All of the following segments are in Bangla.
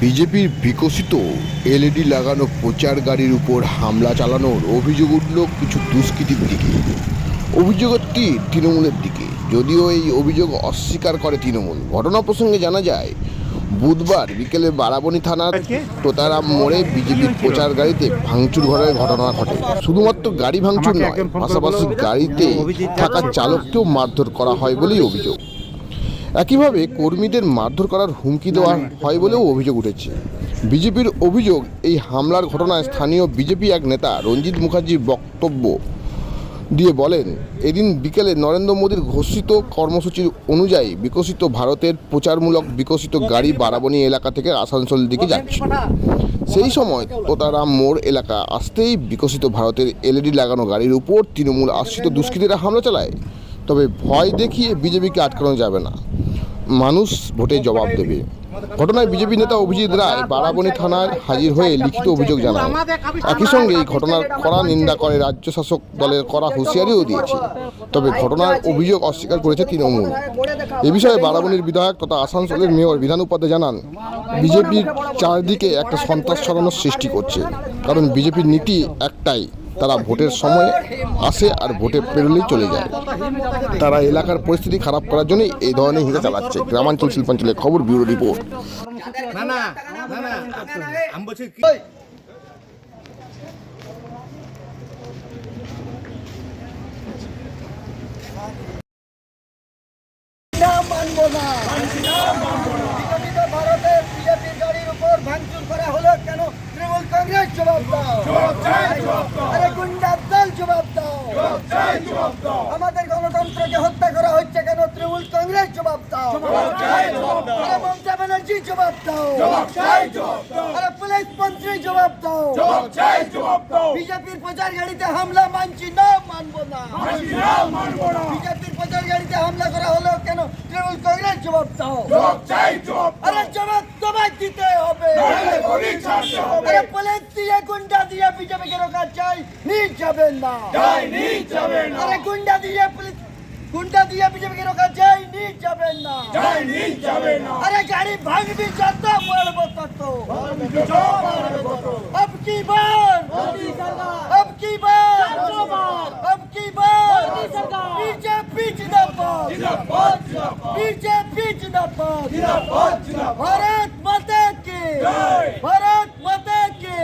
বিজেপির বিকশিত এলইডি লাগানো প্রচার গাড়ির উপর হামলা চালানোর অভিযোগ উঠল কিছু দুষ্কৃতীর দিকে। অভিযোগটি তৃণমূলের দিকে। যদিও এই অভিযোগ অস্বীকার করে তৃণমূল। ঘটনা প্রসঙ্গে জানা যায় বুধবার বিকেলে বারাবণী থানার তোতারাম মোড়ে বিজেপির প্রচার গাড়িতে ভাঙচুর ঘটার ঘটনা ঘটে। শুধুমাত্র গাড়ি ভাঙচুর নয় পাশাপাশি গাড়িতে থাকা চালককেও মারধর করা হয় বলেই অভিযোগ। একইভাবে কর্মীদের মারধর করার হুমকি দেওয়া হয় বলেও অভিযোগ উঠেছে। বিজেপির অভিযোগ এই হামলার ঘটনায় স্থানীয় বিজেপি এক নেতা রঞ্জিত মুখার্জির বক্তব্য দিয়ে বলেন এদিন বিকেলে নরেন্দ্র মোদীর ঘোষিত কর্মসূচির অনুযায়ী বিকশিত ভারতের প্রচারমূলক বিকশিত গাড়ি বারাবণী এলাকা থেকে আসানসোল দিকে যাচ্ছিল সেই সময় তোতারাম মোড় এলাকা আসতেই বিকশিত ভারতের এলইডি লাগানো গাড়ির উপর তৃণমূল আশ্রিত দুষ্কৃতীরা হামলা চালায়। তবে ভয় দেখিয়ে বিজেপিকে আটকানো যাবে না। মানুষ ভোটে জবাব দেবে। ঘটনায় বিজেপি নেতা অভিজিৎ রায় বারাবণী থানায় হাজির হয়ে লিখিত অভিযোগ জানান একই সঙ্গে এই ঘটনার কড়া নিন্দা করে রাজ্য শাসক দলের কড়া হুঁশিয়ারিও দিয়েছে। তবে ঘটনার অভিযোগ অস্বীকার করেছে তৃণমূল। এ বিষয়ে বারাবণীর বিধায়ক তথা আসানসোলের মেয়র বিধান উপাধ্যায় জানান, বিজেপির চারদিকে একটা সন্ত্রাস ছড়ানোর সৃষ্টি করছে। কারণ বিজেপির নীতি একটাই তারা ভোটের সময় আসে আর ভোটে পেরোলেই চলে যায়। তারা এলাকার পরিস্থিতি খারাপ করার জন্যই এই ধরনের হিংসা চালাচ্ছে। গ্রামাঞ্চল শিল্পাঞ্চলের খবর ব্যুরো রিপোর্ট। না না না না আমি বলছি কি? না মানবো ভারতের বিজেপির গাড়ির উপর ভাঙচুর করা হলো কেন? তৃণমূল কংগ্রেস জবাব দাও। আরে গুন্ডার দল জবাব দাও। আমাদের গণতন্ত্রকে হত্যা করা হচ্ছে কেন? তৃণমূল কংগ্রেস জবাব দাও। আরে মমতা ব্যানার্জি জবাব দাও। আরে পুলিশ মন্ত্রী জবাব দাও। বিজেপির প্রচার গাড়িতে হামলা মানছি না মানবো না। বিজেপির প্রচার গাড়িতে হামলা করা হলো কেন তৃণমূল কংগ্রেস জবাব দাও আরে জবাব তোমায় দিতে হবে আরে পুলিশ দিয়ে গুন্ডা দিয়ে বিজেপিকে রোকা চাই নিয়ে যাবেন না আরে গুন্ডা দিয়ে পুলিশ গুন্ডা দিয়ে বিজেপিকে রোকা চাই নিয়ে যাবেন না আরে গাড়ি ভাঙবি যত বলবো তত अब की बार अब की बार अब की बार बीजेपी जिंदाबाद बीजेपी जिंदाबाद भारत माता की भारत माता की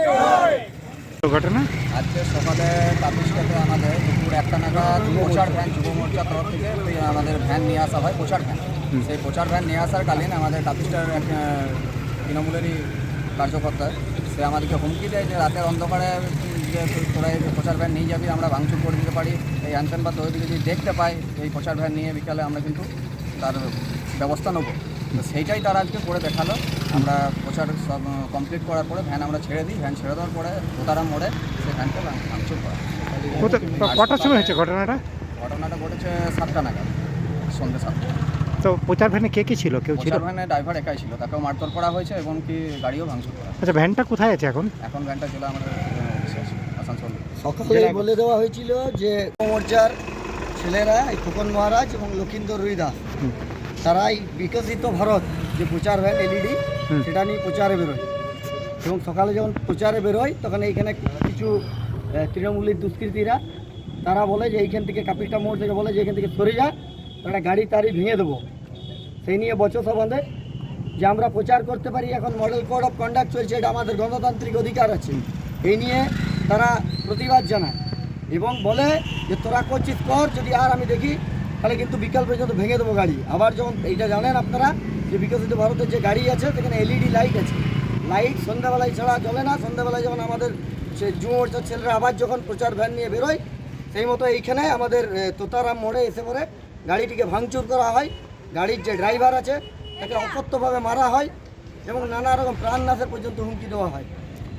ঘটনা আজকে সকালে তাপিসটাতে আমাদের দুপুর একটা নাগাদ প্রচার ভ্যান যুব মোর্চার তরফ থেকে ওই আমাদের ভ্যান নিয়ে আসা হয় প্রচার ভ্যান সেই প্রচার ভ্যান নিয়ে আসার কালীন আমাদের তাপিসটার এক আহ, তৃণমূলেরই কার্যকর্তা সে আমাদেরকে হুমকি দেয় যে রাতের অন্ধকারে উম, যে তোরা এই প্রচার ভ্যান নিয়ে যাবি আমরা ভাঙচুর করে দিতে পারি এই অ্যানসেন বা তৈরি যদি দেখতে পাই এই প্রচার ভ্যান নিয়ে বিকালে আমরা কিন্তু তার ব্যবস্থা নেব। তো সেইটাই তারা আজকে করে দেখাল। আমরা প্রচার সব কমপ্লিট করার পরে ভ্যান আমরা ছেড়ে দিই। ভ্যান ছেড়ে দেওয়ার পরে কোতারাম মোড়ে ভাঙ- ভাঙচুর করা। কটার সময় হয়েছে ঘটনাটা? ঘটনাটা ঘটেছে সাতটা নাগাদ সন্ধ্যে সাতটা। তো প্রচার ভ্যানে কে কে ছিল? কেউ ছিল? ভ্যানে ড্রাইভার একাই ছিল। তাকেও মারধর করা হয়েছে এবং কি গাড়িও ভাঙচুর করা। আচ্ছা ভ্যানটা কোথায় আছে এখন? এখন ভ্যানটা ছিল আমাদের আসানসোল। সকালে বলে দেওয়া হয়েছিল যে মোর্চার ছেলেরা এই খোকন মহারাজ এবং লক্ষিন্দর রুইদাস তারাই বিকশিত ভারত যে প্রচার ভ্যান এলইডি হুম। সেটা নিয়ে প্রচারে বেরোয়। এবং সকালে যখন প্রচারে বেরোয় তখন এইখানে কিছু তৃণমূলের দুষ্কৃতীরা তারা বলে যে এইখান থেকে কাপিটা মোড় থেকে বলে যে এখান থেকে সরে যা তারা গাড়ি তাড়ি ভেঙে দেবো। সেই নিয়ে বচসা বাঁধে। যে আমরা প্রচার করতে পারি এখন মডেল কোড অফ কন্ডাক্ট চলছে এটা আমাদের গণতান্ত্রিক অধিকার আছে। এই নিয়ে তারা প্রতিবাদ জানায়। এবং বলে যে, তোরা করছিস, কর। যদি আর আমি দেখি, তাহলে কিন্তু বিকাল পর্যন্ত ভেঙে দেবো গাড়ি। আবার যখন এইটা জানেন আপনারা, যে বিকশিত ভারতের যে গাড়ি আছে, সেখানে এলইডি লাইট আছে। লাইট সন্ধ্যাবেলায় ছাড়া চলে না। সন্ধ্যাবেলায় যখন আমাদের সে যুব মোর্চার ছেলেরা আবার যখন প্রচার ভ্যান নিয়ে বেরোয়, সেই মতো এইখানে আমাদের তোতারাম মোড়ে এসে পরে গাড়িটিকে ভাঙচুর করা হয়। গাড়ির যে ড্রাইভার আছে, তাকে অকথ্যভাবে মারা হয় এবং নানা রকম প্রাণনাশের পর্যন্ত হুমকি দেওয়া হয়।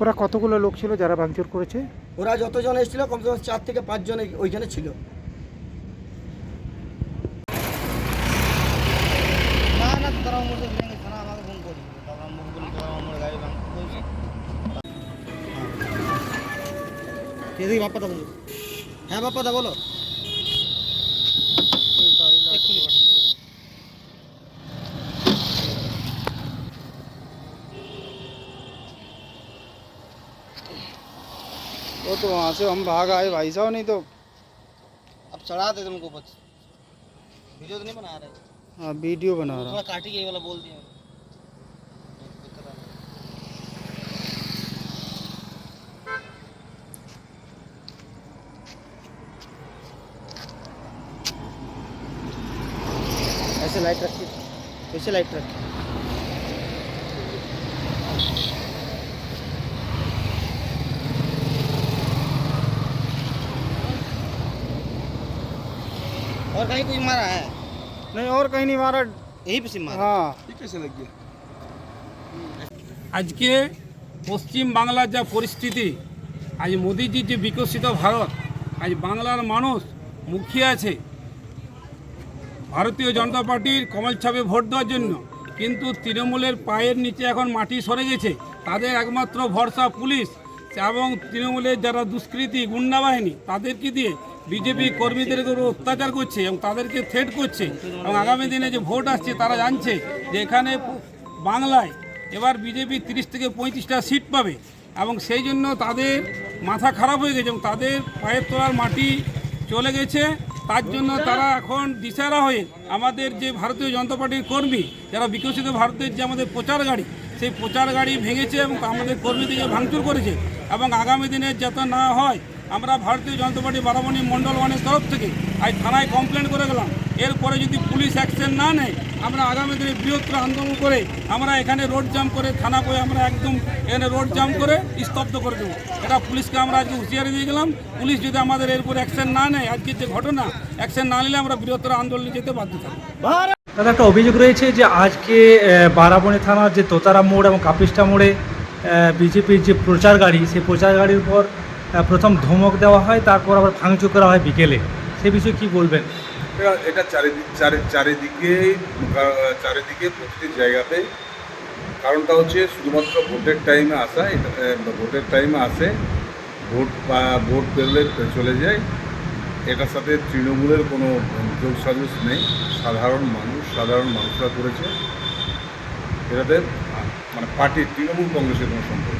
ওরা কতগুলো লোক ছিল যারা ভাঙচুর করেছে? ওরা যতজন এসেছিল কমসে কম চার থেকে পাঁচজন ওইখানে ছিল। হ্যাঁ বাপ্পা দা বলো। वो तो वहाँ से हम भाग आए भाई साहब नहीं तो अब चढ़ा दे तुमको बस वीडियो तो नहीं बना रहे। हाँ वीडियो बना रहा। थोड़ा काटी के ये वाला बोल दिया। ऐसे लाइट रखिए ऐसे लाइट रखिए और कहीं कोई मारा है नहीं और कहीं नहीं मारा यहीं पे सिम मारा हाँ আজকে পশ্চিম বাংলার যা পরিস্থিতি আজ মোদিজির যে বিকশিত ভারত আজ বাংলার মানুষ মুখিয়ে আছে ভারতীয় জনতা পার্টির কমল ছাপে ভোট দেওয়ার জন্য কিন্তু তৃণমূলের পায়ের নিচে এখন মাটি সরে গেছে তাদের একমাত্র ভরসা পুলিশ এবং তৃণমূলের যারা দুষ্কৃতী গুন্ডা বাহিনী তাদেরকে দিয়ে বিজেপি কর্মীদের উপর অত্যাচার করছে এবং তাদেরকে থ্রেট করছে। এবং আগামী দিনে যে ভোট আসছে, তারা জানছে যে এখানে বাংলায় এবার বিজেপি তিরিশ থেকে পঁয়ত্রিশটা সিট পাবে। এবং সেই জন্য তাদের মাথা খারাপ হয়ে গেছে এবং তাদের পায়ের তোলার মাটি চলে গেছে। তার জন্য তারা এখন দিশারা হয়ে আমাদের যে ভারতীয় জনতা পার্টির কর্মী, যারা বিকশিত ভারতের যে আমাদের প্রচার গাড়ি, সেই প্রচার গাড়ি ভেঙেছে এবং আমাদের কর্মীদেরকে ভাঙচুর করেছে। এবং আগামী দিনে যাতে না হয় আমরা ভারতীয় জনতা পার্টি বারামণি মণ্ডল ওয়ানের তরফ থেকে আজ থানায় কমপ্লেন করে গেলাম। এরপরে যদি পুলিশ অ্যাকশন না নেয় আমরা আগামী দিনে বৃহত্তর আন্দোলন করে আমরা এখানে রোড জাম করে থানা করে আমরা একদম এখানে রোড জাম করে স্তব্ধ করে দেবো। এটা পুলিশকে আমরা আজকে হুঁশিয়ারি দিয়ে গেলাম। পুলিশ যদি আমাদের এরপর অ্যাকশন না নেয় আজকের যে ঘটনা অ্যাকশন না নিলে আমরা বৃহত্তর আন্দোলনে যেতে বাধ্য থাকব। দাদা একটা অভিযোগ রয়েছে যে আজকে বারাবণী থানার যে তোতারা মোড় এবং কাপিস্টা মোড়ে বিজেপির যে প্রচার গাড়ি সেই প্রচার গাড়ির উপর আহ, প্রথম ধমক দেওয়া হয়, তারপর আবার ভাঙচুর করা হয় বিকেলে। সে বিষয়ে কি বলবেন? এটা- চারিদিক চারি, চারিদিকে চারিদিকে প্রতিটি জায়গাতে। কারণটা হচ্ছে শুধুমাত্র ভোটের টাইমে আসা, এটা ভোটের টাইমে আসে, ভোট ভোট পেরলে চলে যায়। এটার সাথে তৃণমূলের কোনো যোগ সাজস নেই। সাধারণ মানুষ, সাধারণ মানুষরা করেছে। এটাতে মানে পার্টি, তৃণমূল কংগ্রেসের কোনো সম্পর্ক।